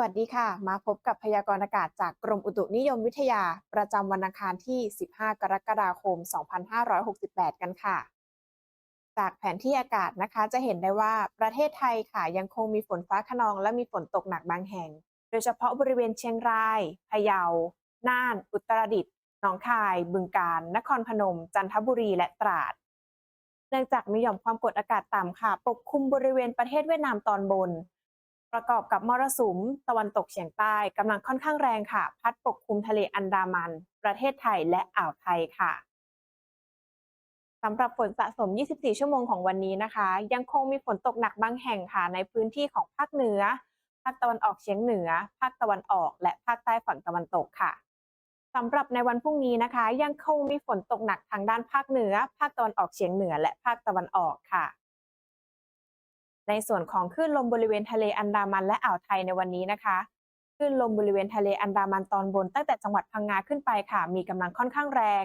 วัสดีค่ะ มาพบกับพยากรณ์อากาศจากกรมอุตุนิยมวิทยา ประจำวันอังคารที่ 15 กรกฎาคม 2568 กันค่ะ จากแผนที่อากาศนะคะจะเห็นได้ว่าประเทศไทยค่ะยังคงมีฝนฟ้าขนองและมีฝนตกหนักบางแห่ง โดยเฉพาะบริเวณเชียงราย พะเยา น่าน อุตรดิตถ์ หนองคาย บึงกาฬ นครพนม จันทบุรี และตราด เนื่องจากมีหย่อมความกดอากาศต่ำค่ะ ปกคลุมบริเวณประเทศเวียดนามตอนบน ประกอบกับมรสุมตะวันตกเฉียงใต้กำลังค่อนข้างแรงค่ะ พัดปกคลุมทะเลอันดามัน ประเทศไทยและอ่าวไทยค่ะสำหรับฝนสะสม 24 ชั่วโมงของวันนี้นะคะ ยังคงมีฝนตกหนักบางแห่งค่ะ ในพื้นที่ของภาคเหนือ ภาคตะวันออกเฉียงเหนือ ภาคตะวันออก และภาคใต้ฝั่งตะวันตกค่ะสำหรับในวันพรุ่งนี้นะคะ ยังคงมีฝนตกหนักทางด้านภาคเหนือ ภาคตะวันออกเฉียงเหนือ และภาคตะวันออกค่ะ ในส่วนของคลื่นลมบริเวณทะเลอันดามันและอ่าวไทยในวันนี้นะคะคลื่นลมบริเวณทะเลอันดามันตอนบนตั้งแต่จังหวัดพังงาขึ้นไปค่ะ มีกำลังค่อนข้างแรง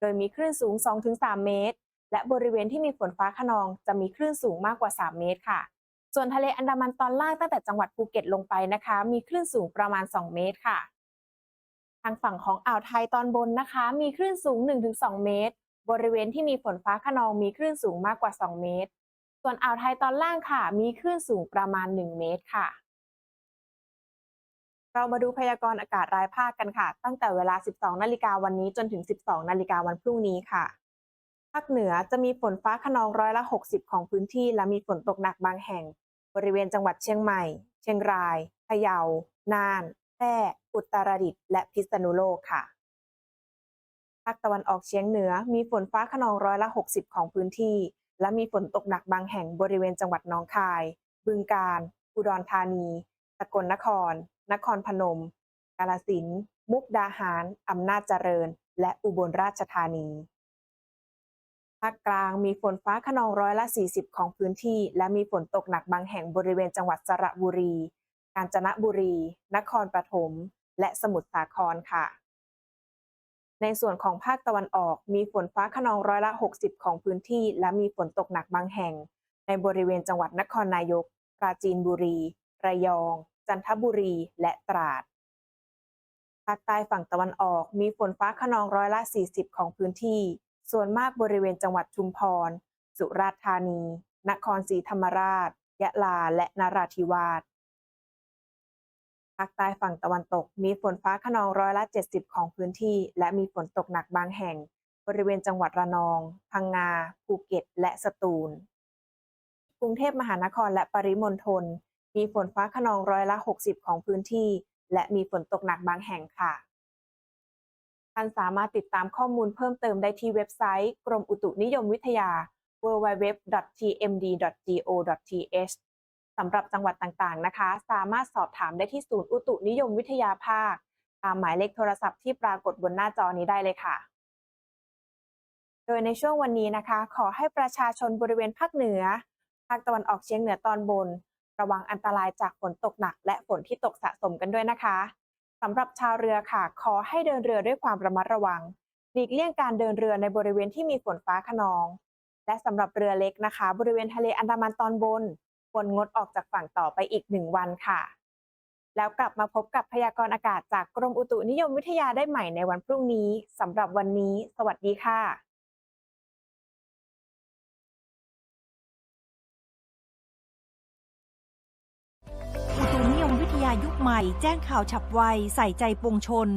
โดยมีคลื่นสูง 2-3 เมตร และบริเวณที่มีฝนฟ้าขนองจะมีคลื่นสูงมากกว่า 3 เมตรค่ะ ส่วนทะเลอันดามันตอนล่างตั้งแต่จังหวัดภูเก็ตลงไปนะคะ มีคลื่นสูงประมาณ 2 เมตรค่ะ ทางฝั่งของอ่าวไทยตอนบนนะคะ มีคลื่นสูง 1-2 เมตร บริเวณที่มีฝนฟ้าขนองมีคลื่นสูงมากกว่า 2 เมตร ส่วนอ่าวไทยตอนล่างค่ะ มีคลื่นสูงประมาณ 1 เมตรค่ะ เรามาดูพยากรณ์อากาศรายภาคกันค่ะ ตั้งแต่เวลา 12 นาฬิกาวันนี้จนถึง 12 นาฬิกาวันพรุ่งนี้ค่ะ ภาคเหนือจะมีฝนฟ้าขนองร้อยละ 60 ของพื้นที่ และมีฝนตกหนักบางแห่ง บริเวณจังหวัดเชียงใหม่ เชียงราย พะเยา น่าน แพร่ อุตรดิตถ์ และพิษณุโลกค่ะภาคตะวันออกเฉียงเหนือมีฝนฟ้าขนองร้อยละ 60 ของพื้นที่ และมีฝนตกหนักบางแห่งบริเวณจังหวัดหนองคาย บึงกาฬ อุดรธานี สกลนคร นครพนม กาฬสินธุ์ มุกดาหาร อำนาจเจริญ และอุบลราชธานี ภาคกลางมีฝนฟ้าขนองร้อยละ 40 ของพื้นที่ และมีฝนตกหนักบางแห่งบริเวณจังหวัดสระบุรี กาญจนบุรี นครปฐม และสมุทรสาครค่ะ ในส่วนของภาคตะวันออก มีฝนฟ้าขนองร้อยละ 60 ของพื้นที่ และมีฝนตกหนักบางแห่ง ในบริเวณจังหวัดนครนายก ปราจีนบุรี ระยอง จันทบุรี และตราด ภาคใต้ฝั่งตะวันออก มีฝนฟ้าขนองร้อยละ 40 ของพื้นที่ ส่วนมากบริเวณจังหวัดชุมพร สุราษฎร์ธานี นครศรีธรรมราช ยะลา และนราธิวาสาคใต้ฝั่งตะวันตก มีฝนฟ้าขนองร้อยละ 70 ของพื้นที่ และมีฝนตกหนักบางแห่ง บริเวณจังหวัดระนอง พังงา ภูเก็ต และสตูล กรุงเทพมหานครและปริมณฑล มีฝนฟ้าขนองร้อยละ 60 ของพื้นที่ และมีฝนตกหนักบางแห่งค่ะท่านสามารถติดตามข้อมูลเพิ่มเติมได้ที่เว็บไซต์ กรมอุตุนิยมวิทยา www.tmd.go.th สำหรับจังหวัดต่างๆนะคะ สามารถสอบถามได้ที่ศูนย์อุตุนิยมวิทยาภาค ตามหมายเลขโทรศัพท์ที่ปรากฏบนหน้าจอนี้ได้เลยค่ะ โดยในช่วงวันนี้นะคะ ขอให้ประชาชนบริเวณภาคเหนือ ภาคตะวันออกเฉียงเหนือตอนบน ระวังอันตรายจากฝนตกหนัก และฝนที่ตกสะสมกันด้วยนะคะสำหรับชาวเรือค่ะ ขอให้เดินเรือด้วยความระมัดระวัง หลีกเลี่ยงการเดินเรือในบริเวณที่มีฝนฟ้าขนอง และสำหรับเรือเล็กนะคะ บริเวณทะเลอันดามันตอนบน ควรงดออกจากฝั่งต่อไปอีกหนึ่งวันค่ะ แล้วกลับมาพบกับพยากรณ์อากาศจากกรมอุตุนิยมวิทยาได้ใหม่ในวันพรุ่งนี้สำหรับวันนี้ สวัสดีค่ะอุตุนิยมวิทยายุคใหม่ แจ้งข่าวฉับไว ใส่ใจปวงชน